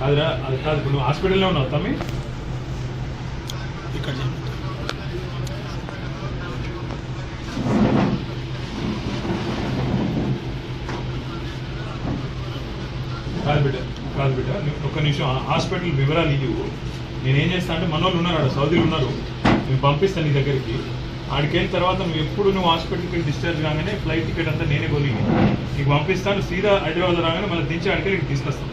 కాదురా అది కాదు ఇప్పుడు నువ్వు హాస్పిటల్లో ఉన్నావు తమ్మి. ఇక్కడ. కాదు బిడ్డ కాదు బిడ్డ ఒక్క నిమిషం హాస్పిటల్ వివరాలు ఇవ్వు. నేనేం చేస్తా అంటే మన వాళ్ళు ఉన్నారు ఆడ సౌదీలు ఉన్నారు. నేను పంపిస్తాను నీ దగ్గరికి. ఆడికి వెళ్ళిన తర్వాత నువ్వు ఎప్పుడు నువ్వు హాస్పిటల్కి డిశ్చార్జ్ కాగానే ఫ్లైట్ టికెట్ అంతా నేనే కొని నీకు పంపిస్తాను సీదా హైదరాబాద్ రాగానే మళ్ళీ దించి ఆడికి నీకు తీసుకొస్తాను.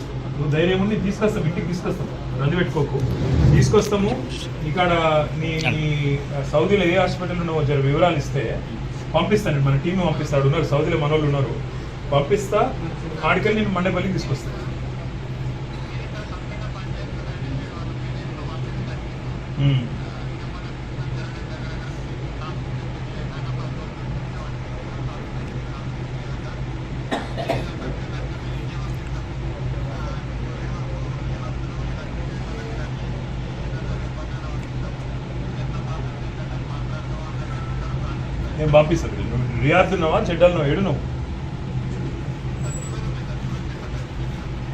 నువ్వు ధైర్యం ఉండి తీసుకొస్తాం ఇంటికి తీసుకొస్తాం రంది పెట్టుకోకు. తీసుకొస్తాము. ఇక్కడ నీ నీ సౌదీలో ఏ హాస్పిటల్ నువ్వు జర వివరాలు ఇస్తే పంపిస్తాను మన టీం పంపిస్తాడు ఉన్నారు. సౌదీలో మన వాళ్ళు ఉన్నారు. పంపిస్తా. ఆడికెళ్ళి నేను మండపల్లికి తీసుకొస్తాను ఉమ్. నేను పంపిస్తాను నువ్వు రియాద్ ఉన్నావా? చెడ్డల్ నువ్వు ఏడు? నువ్వు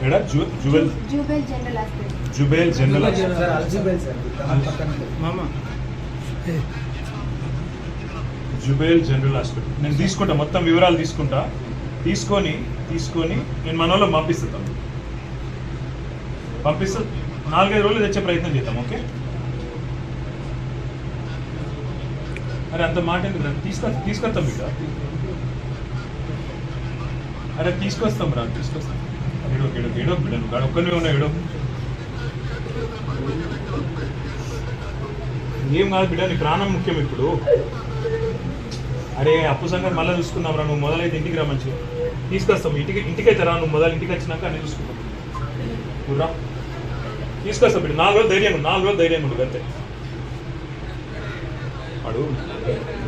ఎడా జు జువెల్ జూబెల్ జనరల్ హాస్పిటల్. జుబేల్ జనరల్ సార్ అల్జుబెల్ సార్. పక్కన మామ. జుబేల్ జనరల్ హాస్పిటల్. నేను తీసుకుంటా మొత్తం వివరాలు తీసుకుంటా. తీసుకొని తీసుకొని నేను మన వాళ్ళకి పంపిస్తాను. పంపిస్తా. నాలుగైదు రోజులు తెచ్చే ప్రయత్నం చేద్దాం ఓకే? అరే అంత మాట ఎందుకు రా? తీసుకొ తీసుకొస్తాం బిడ్డ అరే తీసుకొస్తాం రా తీసుకొస్తాం. ఏడో ఏడో ఏడో బిడ్డ నువ్వు గాడ ఒక్కనే ఉన్నా ఏడో. ఏం కాదు బిడ్డ నీ ప్రాణం ముఖ్యం ఇప్పుడు. అరే అప్పు సంగతి మళ్ళీ చూసుకుందాం రా నువ్వు మొదలైతే ఇంటికి రా మంచిగా. తీసుకొస్తాం ఇంటికి ఇంటికైతే రా నువ్వు మొదలు ఇంటికి వచ్చినాక అన్ని చూసుకుంటాం నువ్వు రా. తీసుకొస్తాం బిడ్డ నాలుగు రోజులు ధైర్యం నాలుగు రోజులు ధైర్యం ఉండదు అంతే వాడు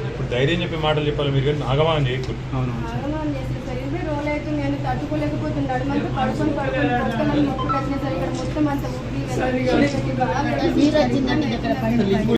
ఇప్పుడు ధైర్యం చెప్పే మాటలు చెప్పాలి మీరు కానీ ఆగమానం చేయకూడదు అవునవును సార్. ఆగమనం చేసిన సార్. ఇరవై రోజులు అయితే నేను తట్టుకోలేకపోతున్నాడు మంచి పడుకొని పడుకొని మొత్తం నొప్పి వచ్చిన సార్ ఇక్కడ మొత్తం అంత ఉబ్బి వెళ్ళి బాగా